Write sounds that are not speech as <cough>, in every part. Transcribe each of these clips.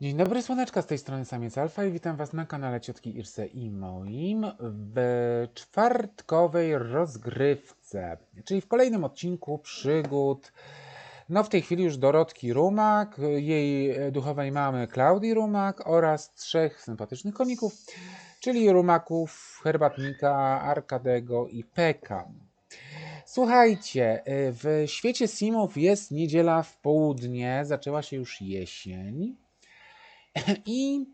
Dzień dobry, słoneczka z tej strony Samiec Alfa i witam Was na kanale Ciotki Irse i moim w czwartkowej rozgrywce, czyli w kolejnym odcinku przygód. No w tej chwili już Dorotki Rumak, jej duchowej mamy Klaudii Rumak oraz trzech sympatycznych komików, czyli Rumaków, Herbatnika, Arkadego i Peka. Słuchajcie, w świecie Simów jest niedziela w południe, zaczęła się już jesień. I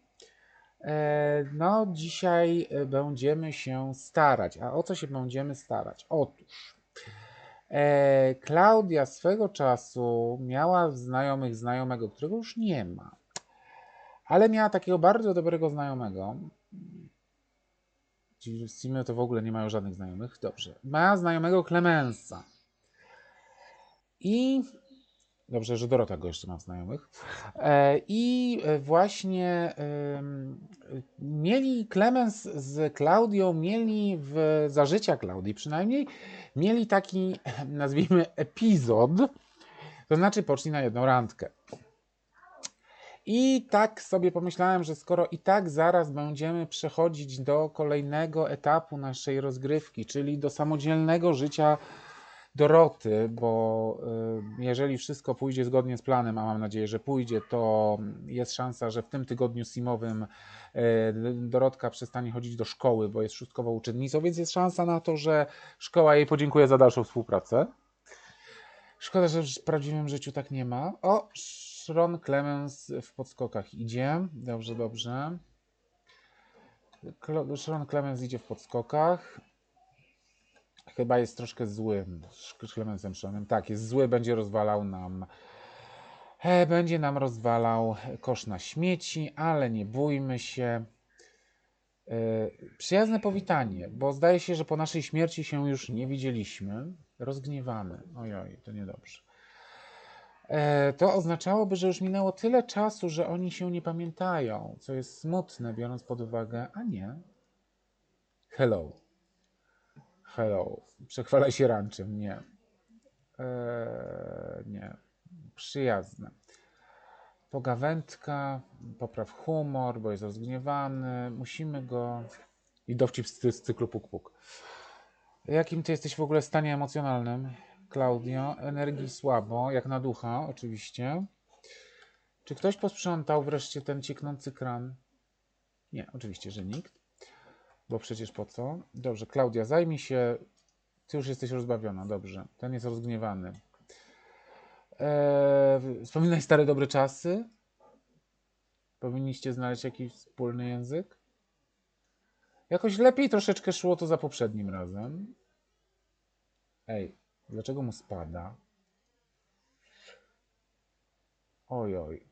e, no, dzisiaj e, będziemy się starać. A o co się będziemy starać? Otóż e, Klaudia swego czasu miała znajomych znajomego, którego już nie ma, ale miała takiego bardzo dobrego znajomego. Simy to w ogóle nie mają żadnych znajomych. Dobrze. Ma znajomego Clemensa. I Dobrze, że Dorota go jeszcze ma znajomych. E, I e, właśnie mieli Clemens z Klaudią, mieli w, za życia Klaudii przynajmniej, mieli taki, <laughs> nazwijmy, epizod, to znaczy poszli na jedną randkę. I tak sobie pomyślałem, że skoro i tak zaraz będziemy przechodzić do kolejnego etapu naszej rozgrywki, czyli do samodzielnego życia Doroty, bo y, jeżeli wszystko pójdzie zgodnie z planem, a mam nadzieję, że pójdzie, to jest szansa, że w tym tygodniu simowym y, Dorotka przestanie chodzić do szkoły, bo jest szóstkową uczennicą, więc jest szansa na to, że szkoła jej podziękuje za dalszą współpracę. Szkoda, że w prawdziwym życiu tak nie ma. O, Ron Clemens w podskokach idzie. Dobrze, dobrze. Sharon Clemens idzie w podskokach. Chyba jest troszkę zły. Klemensem Szonem. Tak, jest zły, będzie rozwalał nam. E, będzie nam rozwalał kosz na śmieci, ale nie bójmy się. E, przyjazne powitanie, bo zdaje się, że po naszej śmierci się już nie widzieliśmy. Rozgniewamy. Ojoj, to niedobrze. E, to oznaczałoby, że już minęło tyle czasu, że oni się nie pamiętają, co jest smutne, biorąc pod uwagę, a nie. Hello. Hello. Przechwalaj się ranczem. Nie. Eee, nie. Przyjazne. Pogawędka, popraw humor, bo jest rozgniewany. Musimy go... I dowcip z, cyklu Puk Puk. Jakim ty jesteś w ogóle stanie emocjonalnym, Klaudio? Energii słabo, jak na ducha, oczywiście. Czy ktoś posprzątał wreszcie ten cieknący kran? Nie, oczywiście, że nikt. Bo przecież po co? Dobrze, Klaudia, zajmij się. Ty już jesteś rozbawiona, dobrze. Ten jest rozgniewany. Eee, wspominaj stare dobre czasy. Powinniście znaleźć jakiś wspólny język. Jakoś lepiej troszeczkę szło to za poprzednim razem. Ej, dlaczego mu spada? Oj, oj.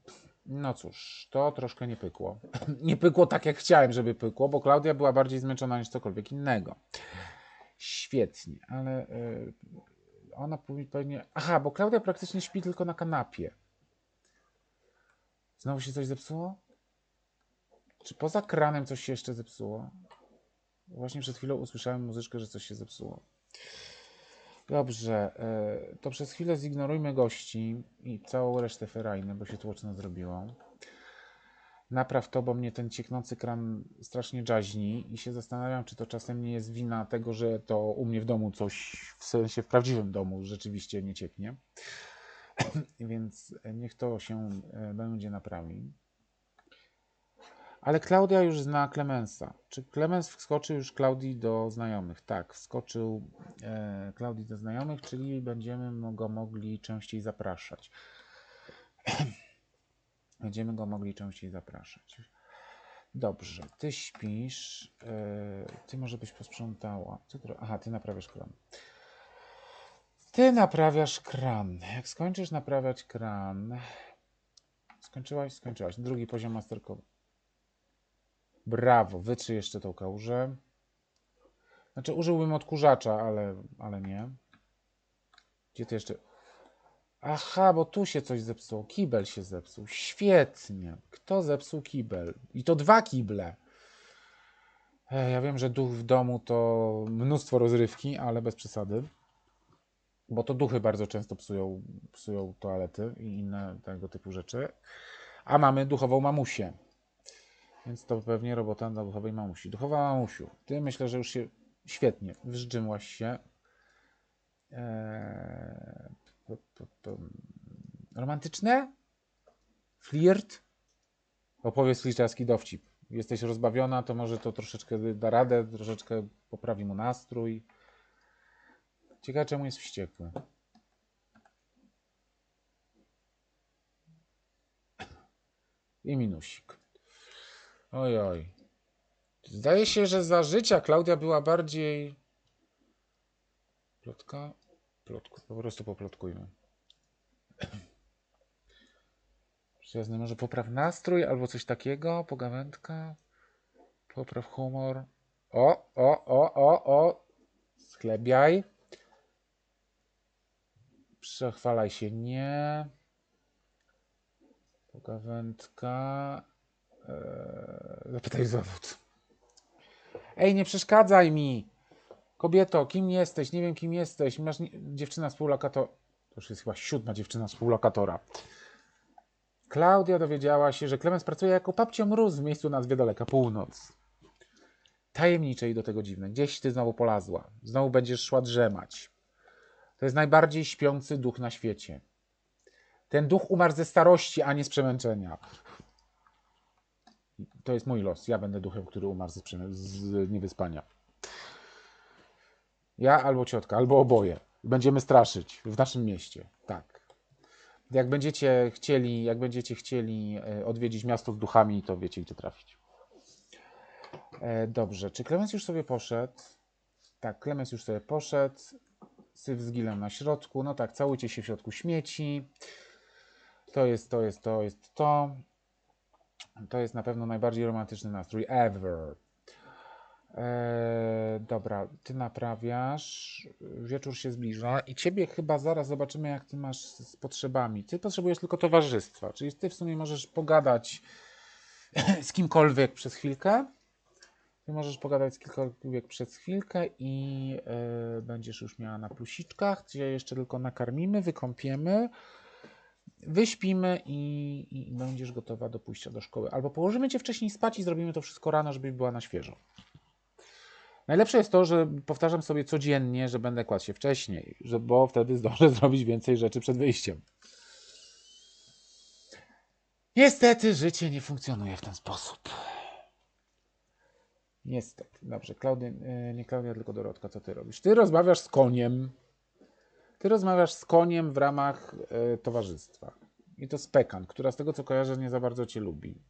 No cóż, to troszkę nie pykło. <clears throat> nie pykło tak, jak chciałem, żeby pykło, bo Klaudia była bardziej zmęczona niż cokolwiek innego. Świetnie, ale yy, ona pewnie. Aha, bo Klaudia praktycznie śpi tylko na kanapie. Znowu się coś zepsuło? Czy poza kranem coś się jeszcze zepsuło? Właśnie przed chwilą usłyszałem muzyczkę, że coś się zepsuło. Dobrze, e, to przez chwilę zignorujmy gości i całą resztę ferajny, bo się tłoczno zrobiło. Napraw to, bo mnie ten cieknący kran strasznie jaźni i się zastanawiam, czy to czasem nie jest wina tego, że to u mnie w domu coś, w sensie w prawdziwym domu rzeczywiście nie cieknie. <clears throat> Więc niech to się e, będzie naprawi. Ale Klaudia już zna Klemensa. Czy Klemens wskoczył już Klaudii do znajomych? Tak, wskoczył e, Klaudii do znajomych, czyli będziemy go mogli częściej zapraszać. <clears throat> będziemy go mogli częściej zapraszać. Dobrze, ty śpisz. E, ty może byś posprzątała. Ty, aha, ty naprawiasz kran. Ty naprawiasz kran. Jak skończysz naprawiać kran. Skończyłaś? Skończyłaś. Drugi poziom masterkowy. Brawo, wytrzyj jeszcze tą kałużę. Znaczy użyłbym odkurzacza, ale, ale nie. Gdzie ty jeszcze... Aha, bo tu się coś zepsuło. Kibel się zepsuł. Świetnie. Kto zepsuł kibel? I to dwa kible. Ja wiem, że duch w domu to mnóstwo rozrywki, ale bez przesady. Bo to duchy bardzo często psują, psują toalety i inne tego typu rzeczy. A mamy duchową mamusię. Więc to pewnie robota dla duchowej mamusi. Duchowa mamusiu, ty myślę, że już się świetnie wzdrzymłaś się. Eee, romantyczne? Flirt? Opowiedz fliczarski dowcip. Jesteś rozbawiona, to może to troszeczkę da radę, troszeczkę poprawi mu nastrój. Ciekawe, czemu jest wściekły. I minusik. Oj, oj. Zdaje się, że za życia Klaudia była bardziej. Plotka? Plotku. Po prostu poplotkujmy. Przyjazny może popraw nastrój albo coś takiego, pogawędka. Popraw humor. O, o, o, o, o. Schlebiaj. Przechwalaj się nie. Pogawędka. Eee, zapytaj zawód. Ej, nie przeszkadzaj mi! Kobieto, kim jesteś? Nie wiem, kim jesteś. Masz nie... dziewczyna współlokatora. To już jest chyba siódma dziewczyna współlokatora. Klaudia dowiedziała się, że Klemens pracuje jako papcio mróz w miejscu nazwie Daleka Północ. Tajemnicze i do tego dziwne. Gdzieś ty znowu polazła. Znowu będziesz szła drzemać. To jest najbardziej śpiący duch na świecie. Ten duch umarł ze starości, a nie z przemęczenia. To jest mój los. Ja będę duchem, który umarł przemę- z niewyspania. Ja albo ciotka, albo oboje. Będziemy straszyć w naszym mieście. Tak. Jak będziecie chcieli, jak będziecie chcieli e, odwiedzić miasto z duchami, to wiecie, gdzie trafić. E, dobrze. Czy Klemens już sobie poszedł? Tak, Klemens już sobie poszedł. Syf z gilem na środku. No tak, całujcie się w środku śmieci. To jest, to jest, to jest to. To jest na pewno najbardziej romantyczny nastrój ever. Eee, dobra, ty naprawiasz. Wieczór się zbliża i ciebie chyba zaraz zobaczymy, jak ty masz z potrzebami. Ty potrzebujesz tylko towarzystwa, czyli ty w sumie możesz pogadać z kimkolwiek przez chwilkę. Ty możesz pogadać z kimkolwiek przez chwilkę i e, będziesz już miała na plusiczkach. Cię jeszcze tylko nakarmimy, wykąpiemy, wyśpimy i, i będziesz gotowa do pójścia do szkoły. Albo położymy cię wcześniej spać i zrobimy to wszystko rano, żebyś była na świeżo. Najlepsze jest to, że powtarzam sobie codziennie, że będę kładł się wcześniej, że, bo wtedy zdążę <laughs> zrobić więcej rzeczy przed wyjściem. Niestety życie nie funkcjonuje w ten sposób. Niestety. Dobrze, Klaudia, e, nie Klaudia, tylko Dorotka, co ty robisz? Ty rozmawiasz z koniem. Ty rozmawiasz z koniem w ramach e, towarzystwa. I to z Pekan, która z tego co kojarzę nie za bardzo cię lubi.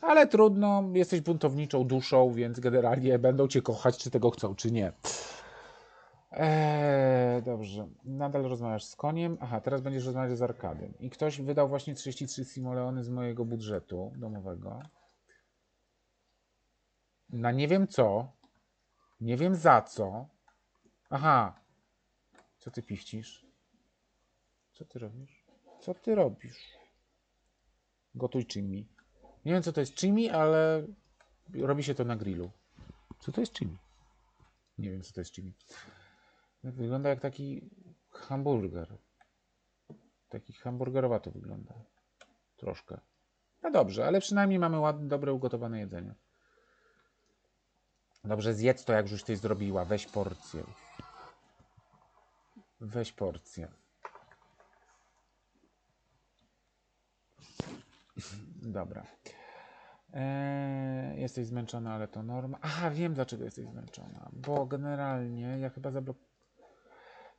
Ale trudno, jesteś buntowniczą duszą, więc generalnie będą cię kochać, czy tego chcą, czy nie. Eee, dobrze. Nadal rozmawiasz z koniem. Aha, teraz będziesz rozmawiać z Arkadem. I ktoś wydał właśnie 33 simoleony z mojego budżetu domowego. Na nie wiem co. Nie wiem za co. Aha. Co ty piścisz? Co ty robisz? Co ty robisz? Gotuj chimi. Nie wiem co to jest chimi, ale robi się to na grillu. Co to jest chimi? Nie wiem co to jest chimi. Wygląda jak taki hamburger. Taki hamburgerowato wygląda. Troszkę. No dobrze, ale przynajmniej mamy ładne, dobre ugotowane jedzenie. Dobrze, zjedz to jak już ty zrobiła. Weź porcję. Weź porcję. Dobra. Eee, jesteś zmęczona, ale to norma. Aha, wiem dlaczego jesteś zmęczona. Bo generalnie ja chyba zablok...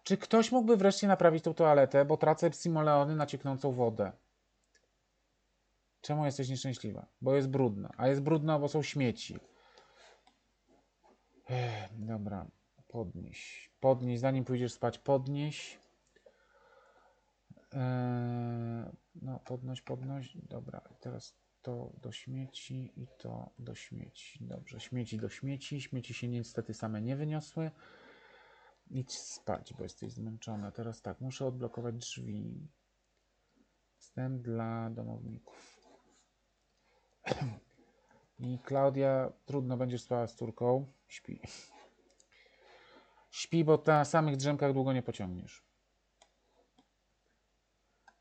Czy ktoś mógłby wreszcie naprawić tą toaletę, bo tracę simoleony na cieknącą wodę? Czemu jesteś nieszczęśliwa? Bo jest brudna. A jest brudna, bo są śmieci. Ech, dobra, podnieś. Podnieś, zanim pójdziesz spać, podnieś. Eee, no, podnoś, podnoś. Dobra, teraz to do śmieci i to do śmieci. Dobrze, śmieci do śmieci. Śmieci się niestety same nie wyniosły. Idź spać, bo jesteś zmęczona. Teraz tak, muszę odblokować drzwi. Wstęp dla domowników. <clears throat> I Klaudia, trudno będziesz spała z córką. Śpi. Śpi, bo na samych drzemkach długo nie pociągniesz.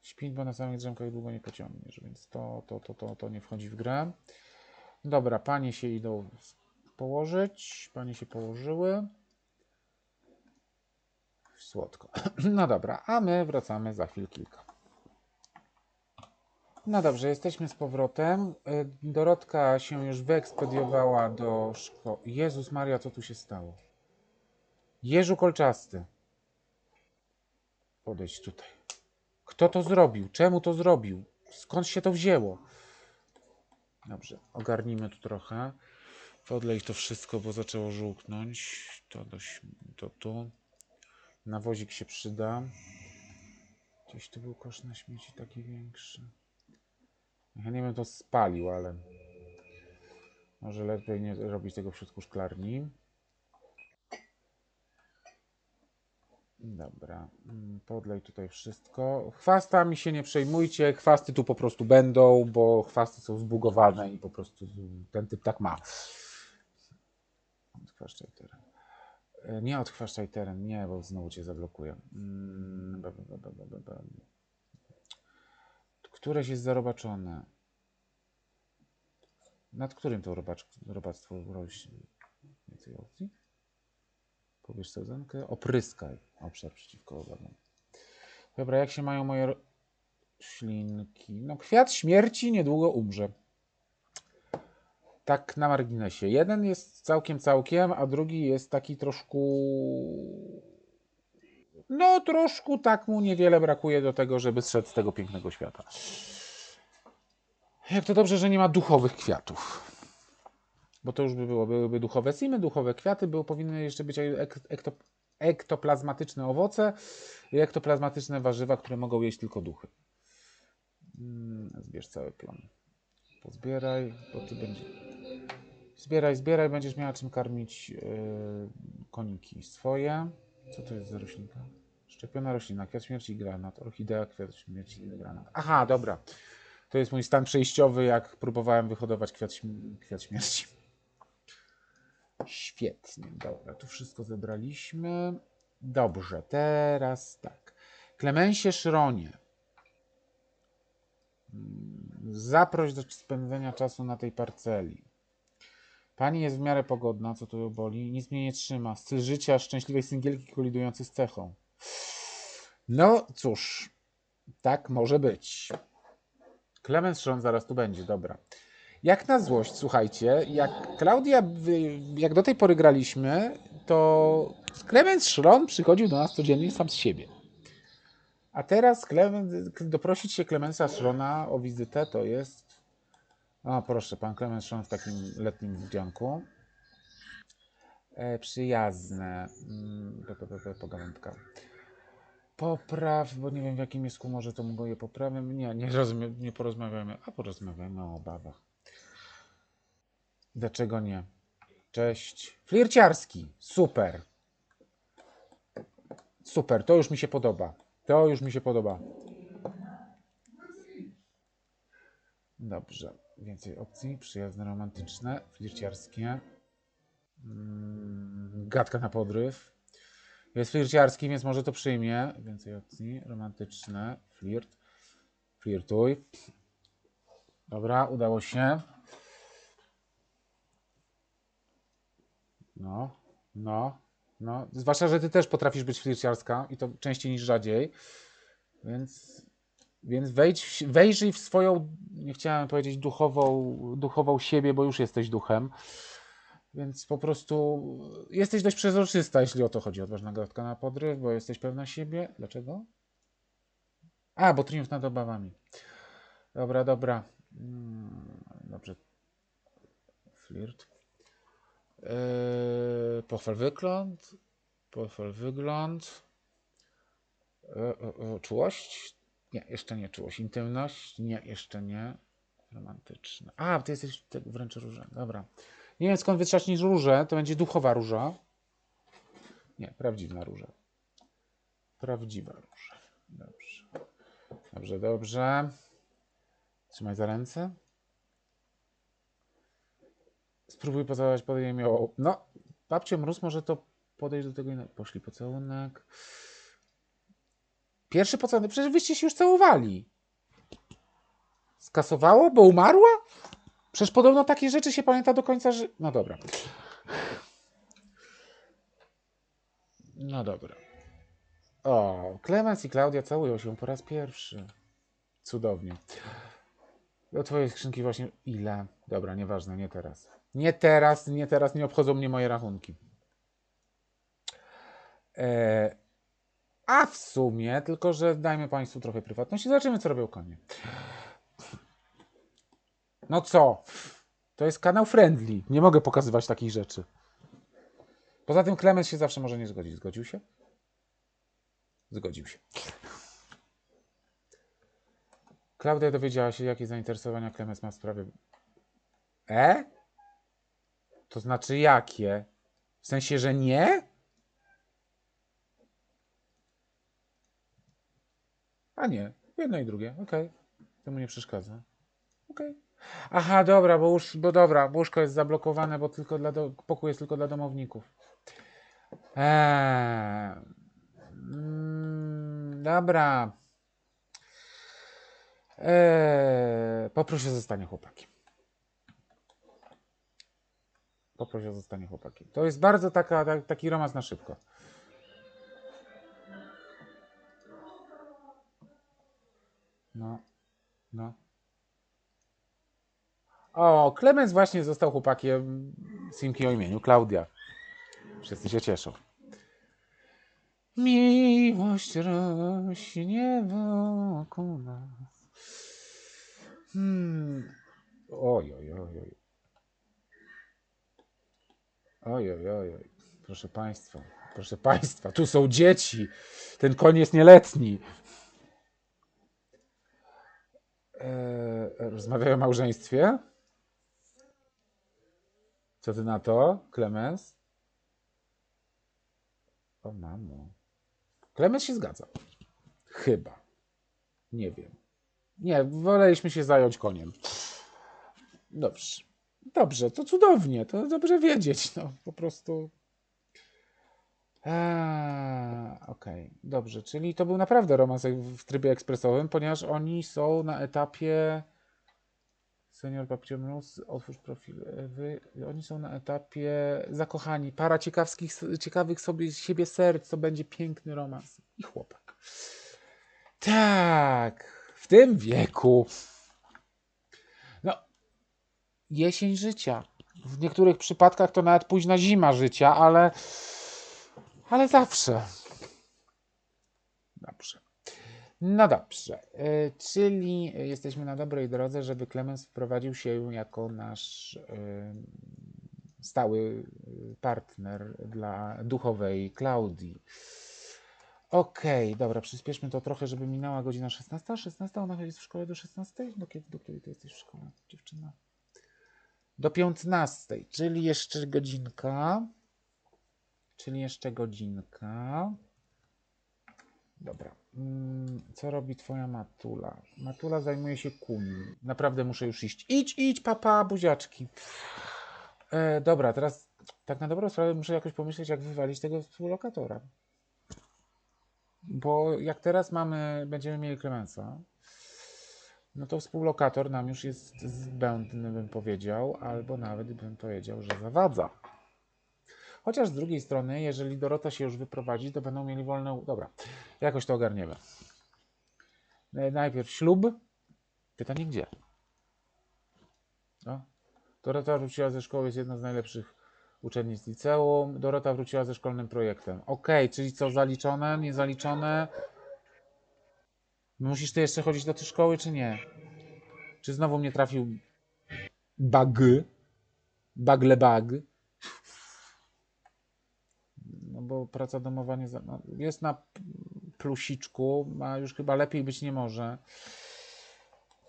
Śpi, bo na samych drzemkach długo nie pociągniesz, więc to, to, to, to, to nie wchodzi w grę. Dobra, panie się idą położyć. Panie się położyły. Słodko. <clears throat> No dobra, a my wracamy za chwil kilka. No dobrze, jesteśmy z powrotem. Y, Dorotka się już wyekspediowała do szkoły. Jezus Maria, co tu się stało? Jeżu kolczasty. Podejdź tutaj. Kto to zrobił? Czemu to zrobił? Skąd się to wzięło? Dobrze, ogarnijmy tu trochę. Podlej to wszystko, bo zaczęło żółknąć. To, dość, to tu. Nawozik się przyda. Gdzieś tu był kosz na śmieci taki większy. Ja nie wiem, to spalił, ale może lepiej nie robić tego w środku szklarni. Dobra, mm, podlej tutaj wszystko. Chwastami się nie przejmujcie, chwasty tu po prostu będą, bo chwasty są zbugowane i po prostu ten typ tak ma. Odchwaszczaj teren. E, Nie odchwaszczaj teren, nie, bo znowu cię zablokuję. Mm. Któreś jest zarobaczone. Nad którym to robactwo rośnie? Więcej opcji? Pobierz sadzonkę. Opryskaj obszar przeciwko owadom. Dobra, jak się mają moje ro- ślinki? No, kwiat śmierci niedługo umrze. Tak na marginesie. Jeden jest całkiem całkiem, a drugi jest taki troszkę. No, troszkę tak mu niewiele brakuje do tego, żeby zszedł z tego pięknego świata. Jak to dobrze, że nie ma duchowych kwiatów. Bo to już by było, byłyby duchowe simy, duchowe kwiaty, było, powinny jeszcze być ek, ekto, ektoplazmatyczne owoce i ektoplazmatyczne warzywa, które mogą jeść tylko duchy. Mm, Zbierz cały plon. Pozbieraj, bo ty będzie. Zbieraj, zbieraj, będziesz miała czym karmić yy, koniki swoje. Co to jest za roślinka? Szczepiona roślina, kwiat śmierci i granat. Orchidea, kwiat śmierci i granat. Aha, dobra. To jest mój stan przejściowy, jak próbowałem wyhodować kwiat, kwiat śmierci. Świetnie, dobra, tu wszystko zebraliśmy. Dobrze, teraz tak. Klemensie Szronie. Mm, Zaproś do spędzenia czasu na tej parceli. Pani jest w miarę pogodna, co tu boli. Nic mnie nie trzyma. Styl życia szczęśliwej singielki kolidujący z cechą. No cóż, tak może być. Klemens Szron zaraz tu będzie, dobra. Jak na złość, słuchajcie, jak Klaudia, jak do tej pory graliśmy, to Klemens Szron przychodził do nas codziennie sam z siebie. A teraz Klemens, doprosić się Klemensa Szrona o wizytę to jest. O, proszę, pan Klemens Szron w takim letnim wdzianku. E, przyjazne. Mm, Pogawędka. Popraw, bo nie wiem w jakim jest może to mogą je poprawię. Nie, nie, rozumiem, nie porozmawiamy, a porozmawiamy o obawach. Dlaczego nie? Cześć. Flirciarski. Super. Super, to już mi się podoba. To już mi się podoba. Dobrze. Więcej opcji. Przyjazne, romantyczne, flirciarskie. Mm, gadka na podryw. Jest flirciarski, więc może to przyjmie. Więcej opcji. Romantyczne. Flirt. Flirtuj. Dobra, udało się. No, no, no. Zwłaszcza, że ty też potrafisz być flirciarska i to częściej niż rzadziej. Więc, więc wejdź, wejrzyj w swoją, nie chciałem powiedzieć duchową, duchową siebie, bo już jesteś duchem. Więc po prostu jesteś dość przezroczysta, jeśli o to chodzi. Odważna gadka na podryw, bo jesteś pewna siebie. Dlaczego? A, bo triumf nad obawami. Dobra, dobra. Mm, Dobrze. Flirt. Yy, pochwal wygląd. Pochwal wygląd. Yy, yy, yy, czułość? Nie, jeszcze nie czułość. Intymność? Nie, jeszcze nie. Romantyczne. A, ty jesteś tak wręcz róża. Dobra. Nie wiem skąd wytrzaśnisz różę. To będzie duchowa róża. Nie, prawdziwa róża. Prawdziwa róża. Dobrze. Dobrze, dobrze. Trzymaj za ręce. Spróbuj pocałować podejmie ją. No, babcią mróz może to podejść do tego inaczej. Poszli pocałunek. Pierwszy pocałunek, przecież wyście się już całowali. Skasowało, bo umarła? Przecież podobno takie rzeczy się pamięta do końca, że... No dobra. No dobra. O, Klemens i Klaudia całują się po raz pierwszy. Cudownie. Do twojej skrzynki właśnie... Ile? Dobra, nieważne, nie teraz. Nie teraz, nie teraz, nie obchodzą mnie moje rachunki. E, a w sumie, tylko że dajmy Państwu trochę prywatności, zobaczymy, co robią konie. No co? To jest kanał friendly. Nie mogę pokazywać takich rzeczy. Poza tym Klemens się zawsze może nie zgodzić. Zgodził się? Zgodził się. Klaudia dowiedziała się, jakie zainteresowania Klemens ma w sprawie. E? To znaczy jakie? W sensie, że nie? A nie, jedno i drugie, okej. To mu nie przeszkadza. Okej. Aha, dobra, bo, łóż, bo dobra, łóżko jest zablokowane, bo tylko dla do, pokój jest tylko dla domowników. Eee, mm, dobra. Eee, poproś o zostanie chłopakiem. Poproś o zostanie chłopakiem. To jest bardzo taka, ta, taki romans na szybko. No, no. O, Klemens właśnie został chłopakiem Simki o imieniu Klaudia. Wszyscy się cieszą. Miłość rośnie wokół nas. Hmm. Oj, oj, oj, oj. Oj, oj, oj, oj. Proszę Państwa, proszę Państwa, tu są dzieci. Ten koń jest nieletni. Eee, rozmawiają o małżeństwie? Co ty na to, Klemens? O mamo. Klemens się zgadza. Chyba. Nie wiem. Nie, woleliśmy się zająć koniem. Dobrze. Dobrze, to cudownie, to dobrze wiedzieć, no po prostu. Okej, dobrze, czyli to był naprawdę romans w trybie ekspresowym, ponieważ oni są na etapie. Senior Papciemnus, otwórz profil. e, Wy, oni są na etapie zakochani. Para ciekawskich, ciekawych sobie siebie serc, to będzie piękny romans. I chłopak. Tak, w tym wieku. Jesień życia. W niektórych przypadkach to nawet późna zima życia, ale, ale zawsze. Dobrze. No dobrze, e, czyli jesteśmy na dobrej drodze, żeby Klemens wprowadził się jako nasz e, stały partner dla duchowej Klaudii. Okej, dobra, przyspieszmy to trochę, żeby minęła godzina 16. 16 ona jest w szkole do 16? Do kiedy, do której ty jesteś w szkole, dziewczyna? Do 15, czyli jeszcze godzinka. Czyli jeszcze godzinka. Dobra. Mm, Co robi twoja matula? Matula zajmuje się kumi. Naprawdę muszę już iść. Idź, idź, papa, buziaczki. E, dobra, teraz tak na dobrą sprawę muszę jakoś pomyśleć, jak wywalić tego współlokatora. Bo jak teraz mamy, będziemy mieli Klemensa, no to współlokator nam już jest zbędny, bym powiedział, albo nawet bym powiedział, że zawadza. Chociaż z drugiej strony, jeżeli Dorota się już wyprowadzi, to będą mieli wolne. Dobra, jakoś to ogarniemy. E, Najpierw ślub. Pytanie gdzie? No. Dorota wróciła ze szkoły, jest jedna z najlepszych uczennic liceum. Dorota wróciła ze szkolnym projektem. Okej, czyli co, zaliczone, niezaliczone? Musisz ty jeszcze chodzić do tej szkoły, czy nie? Czy znowu mnie trafił bug? Bagle bug? No bo praca domowa nie no, jest na plusiczku, a już chyba lepiej być nie może.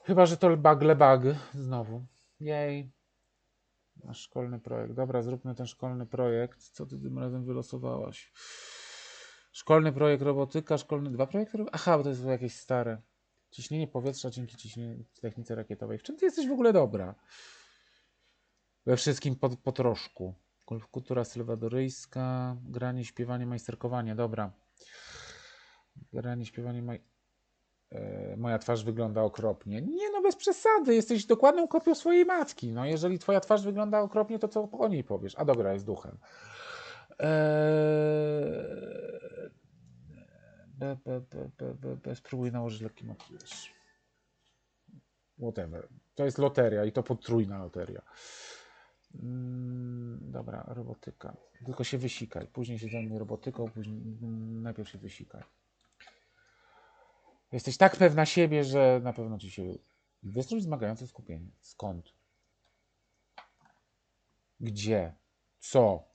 Chyba, że to bagle bug znowu. Jej. Nasz szkolny projekt. Dobra, zróbmy ten szkolny projekt. Co ty tym razem wylosowałaś? Szkolny projekt robotyka, szkolny. Dwa projekty? Aha, bo to jest jakieś stare. Ciśnienie powietrza dzięki ciśnieniu technice rakietowej. W czym ty jesteś w ogóle dobra? We wszystkim po, po troszku. Kul- Kultura sylwadoryjska, granie, śpiewanie, majsterkowanie. Dobra. Generalnie śpiewanie moj... e, moja twarz wygląda okropnie. Nie no, bez przesady, jesteś dokładną kopią swojej matki. No jeżeli twoja twarz wygląda okropnie, to co o niej powiesz? A dobra, jest duchem. Eee... Be, be, be. Spróbuj nałożyć lekki makijaż. Whatever. To jest loteria i to potrójna loteria. Mm, dobra, robotyka. Tylko się wysikaj. Później się zajmij robotyką, później mm, najpierw się wysikaj. Jesteś tak pewna siebie, że na pewno ci się. Wystrój wzmagające skupienie. Skąd? Gdzie? Co?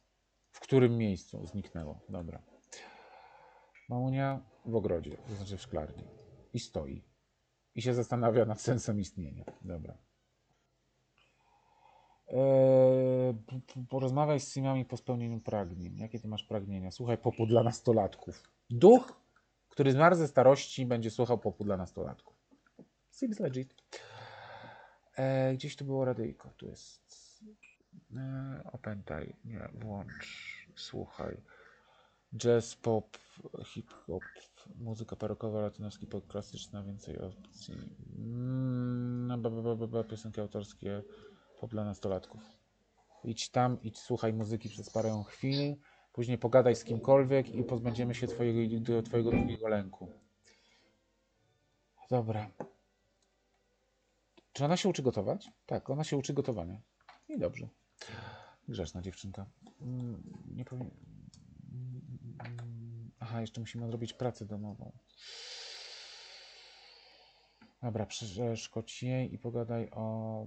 W którym miejscu zniknęło? Dobra. Mamunia w ogrodzie, to znaczy w szklarni. I stoi. I się zastanawia nad sensem istnienia. Dobra. Eee, porozmawiaj z Simami po spełnieniu pragnień. Jakie ty masz pragnienia? Słuchaj popu dla nastolatków. Duch, który zmarł ze starości, będzie słuchał popu dla nastolatków. Seems legit. Eee, gdzieś tu było radyjko. Tu jest. Eee, opętaj. Nie, włącz. Słuchaj. Jazz, pop, hip-hop, muzyka parokowa, latynoski, pop klasyczna, więcej opcji. Mm, ba, ba, ba, ba, ba, piosenki autorskie, pop dla nastolatków. Idź tam, idź słuchaj muzyki przez parę chwil, później pogadaj z kimkolwiek i pozbędziemy się twojego, twojego drugiego lęku. Dobra. Czy ona się uczy gotować? Tak, ona się uczy gotowania. I dobrze. Grzeczna dziewczynka. Mm, Nie powiem. Mm, Aha, jeszcze musimy odrobić pracę domową. Dobra, przeszkodź jej i pogadaj o.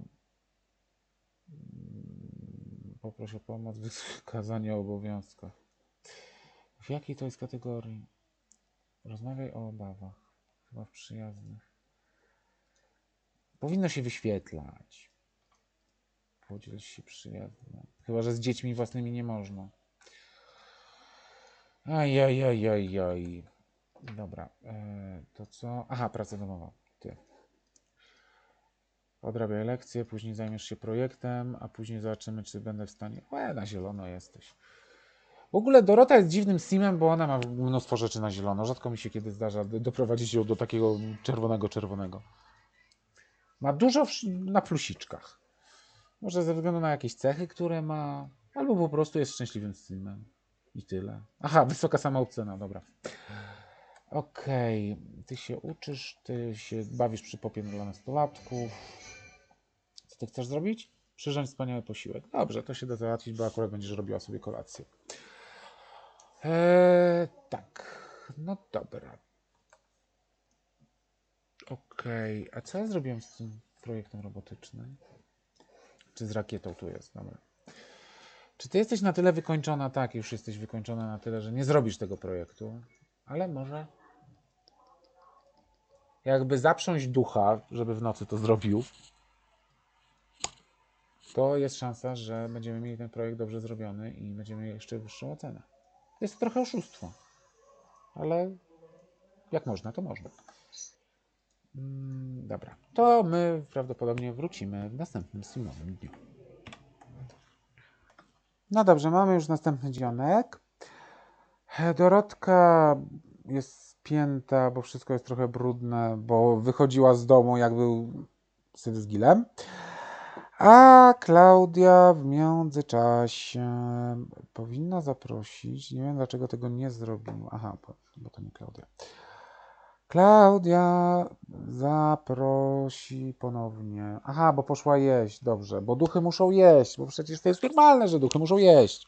Mm, Poproś o pomoc w <laughs> wykazaniu obowiązkach. W jakiej to jest kategorii? Rozmawiaj o obawach. Chyba w przyjaznych. Powinno się wyświetlać. Podziel się przyjazne. Chyba, że z dziećmi własnymi nie można. Ajajajajaj. Dobra, e, to co? Aha, praca domowa. Ty. Odrabiaj lekcje, później zajmiesz się projektem, a później zobaczymy, czy będę w stanie. Łe, na zielono jesteś. W ogóle Dorota jest dziwnym simem, bo ona ma mnóstwo rzeczy na zielono. Rzadko mi się kiedy zdarza doprowadzić ją do takiego czerwonego, czerwonego. Ma dużo na plusiczkach. Może ze względu na jakieś cechy, które ma, albo po prostu jest szczęśliwym simem. I tyle. Aha, wysoka samoocena, dobra. Okej, ty się uczysz, ty się bawisz przy popie dla nastolatków. Co ty chcesz zrobić? Przyrządź wspaniały posiłek. Dobrze, to się da załatwić, bo akurat będziesz robiła sobie kolację. Eee, tak, no dobra. Okej, a co ja zrobiłem z tym projektem robotycznym? Czy z rakietą tu jest? Dobra. Czy ty jesteś na tyle wykończona? Tak, już jesteś wykończona na tyle, że nie zrobisz tego projektu, ale może jakby zaprząść ducha, żeby w nocy to zrobił, to jest szansa, że będziemy mieli ten projekt dobrze zrobiony i będziemy mieli jeszcze wyższą ocenę. Jest to trochę oszustwo, ale jak można, to można. Mm, dobra, to my prawdopodobnie wrócimy w następnym streamowym dniu. No dobrze, mamy już następny dzionek. Dorotka jest spięta, bo wszystko jest trochę brudne, bo wychodziła z domu, jak był syf z Gilem. A Klaudia w międzyczasie powinna zaprosić. Nie wiem, dlaczego tego nie zrobił. Aha, bo, bo to nie Klaudia. Klaudia zaprosi ponownie. Aha, bo poszła jeść. Dobrze, bo duchy muszą jeść, bo przecież to jest normalne, że duchy muszą jeść.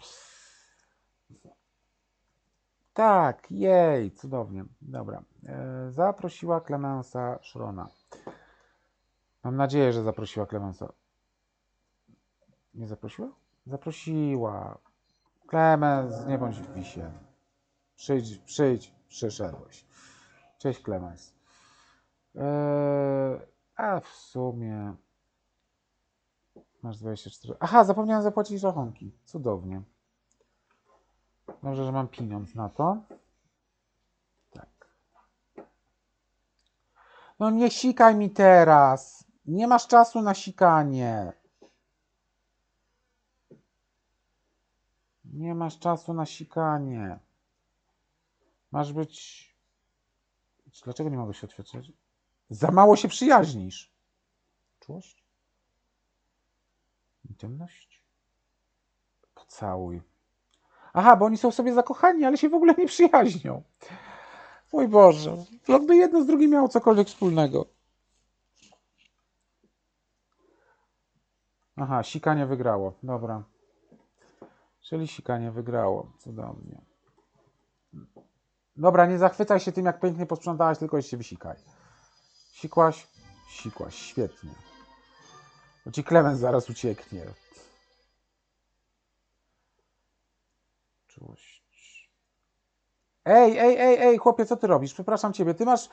Tak, jej, cudownie. Dobra. E, zaprosiła Klemensa Szrona. Mam nadzieję, że zaprosiła Klemensa. Nie zaprosiła? Zaprosiła. Klemens, nie bądź w wisie. Przyjdź, przyjdź, przyszedłeś. Cześć Klemens. Eee, a w sumie masz 24. Aha, zapomniałem zapłacić rachunki. Cudownie. Dobrze, że mam pieniądz na to. Tak. No nie sikaj mi teraz. Nie masz czasu na sikanie. Nie masz czasu na sikanie. Masz być Dlaczego nie mogę się oświadczyć? Za mało się przyjaźnisz. Czułość? Intymność? Pocałuj. Aha, bo oni są sobie zakochani, ale się w ogóle nie przyjaźnią. Mój Boże. Jakby jedno z drugim miało cokolwiek wspólnego. Aha, sikanie wygrało. Dobra. Czyli sikanie wygrało. Cudownie. Dobra, nie zachwycaj się tym, jak pięknie posprzątałaś, tylko się wysikaj. Sikłaś? Sikłaś. Świetnie. Bo ci Klemens zaraz ucieknie. Czułość. Ej, ej, ej, ej, chłopie, co ty robisz? Przepraszam ciebie, ty masz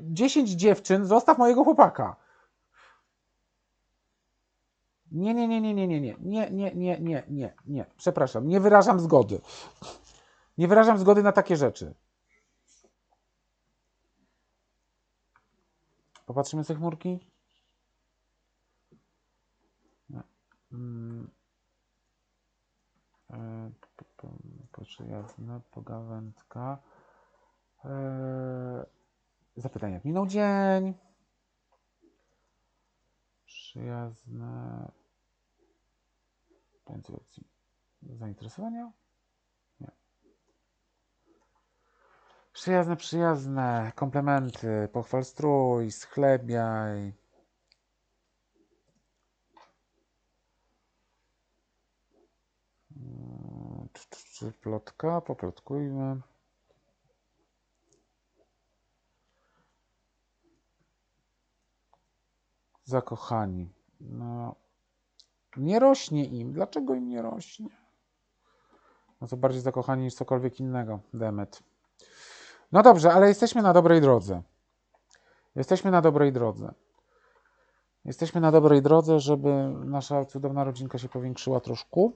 10 dziewczyn, zostaw mojego chłopaka. Nie, nie, nie, nie, nie, nie, nie, nie, nie, nie, nie, nie, nie, przepraszam, nie wyrażam zgody. Nie wyrażam zgody na takie rzeczy. Popatrzymy z chmurki. Mm. E, Przyjazna pogawędka. E, zapytanie, jak minął dzień? Przyjazne. Pędzi zainteresowania? Przyjazne, przyjazne. Komplementy. Pochwal strój, schlebiaj. Mm, Czy, czy, czy plotka? Poplotkujmy. Zakochani. No, nie rośnie im. Dlaczego im nie rośnie? No to bardziej zakochani niż cokolwiek innego. Demet. No dobrze, ale jesteśmy na dobrej drodze. Jesteśmy na dobrej drodze. Jesteśmy na dobrej drodze, żeby nasza cudowna rodzinka się powiększyła troszkę.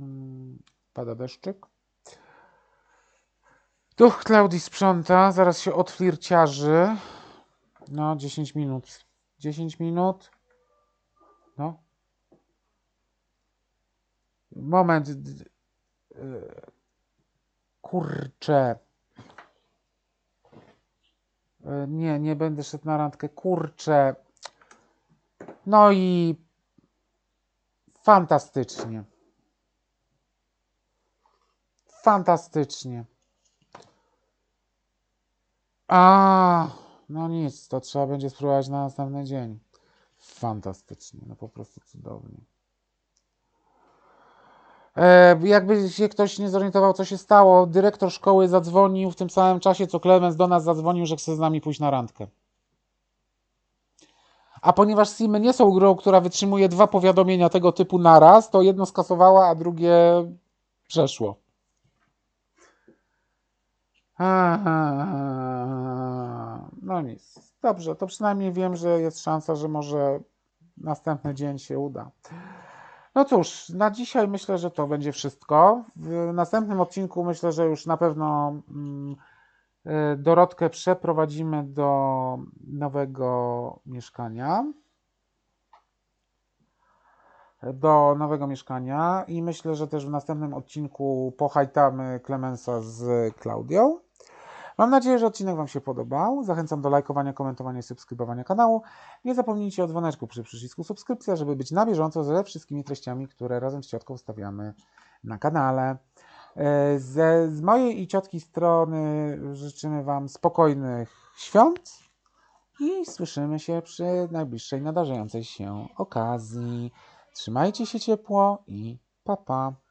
Mm, Pada deszczyk. Duch Klaudii sprząta, zaraz się odflirciarzy. No, 10 minut. 10 minut. No. Moment. e, Kurczę. Nie, nie będę szedł na randkę. Kurczę. No i fantastycznie. Fantastycznie. A, no nic, to trzeba będzie spróbować na następny dzień. Fantastycznie, no po prostu cudownie. E, jakby się ktoś nie zorientował, co się stało, dyrektor szkoły zadzwonił w tym samym czasie, co Clemens do nas zadzwonił, że chce z nami pójść na randkę. A ponieważ Simy nie są grą, która wytrzymuje dwa powiadomienia tego typu naraz, to jedno skasowała, a drugie przeszło. No nic. Dobrze, to przynajmniej wiem, że jest szansa, że może następny dzień się uda. No cóż, na dzisiaj myślę, że to będzie wszystko. W następnym odcinku myślę, że już na pewno mm, y, Dorotkę przeprowadzimy do nowego mieszkania. Do nowego mieszkania i myślę, że też w następnym odcinku pohajtamy Klemensa z Klaudią. Mam nadzieję, że odcinek Wam się podobał. Zachęcam do lajkowania, komentowania i subskrybowania kanału. Nie zapomnijcie o dzwoneczku przy przycisku subskrypcja, żeby być na bieżąco ze wszystkimi treściami, które razem z ciotką stawiamy na kanale. E, Ze, z mojej i ciotki strony życzymy Wam spokojnych świąt i słyszymy się przy najbliższej nadarzającej się okazji. Trzymajcie się ciepło i pa pa.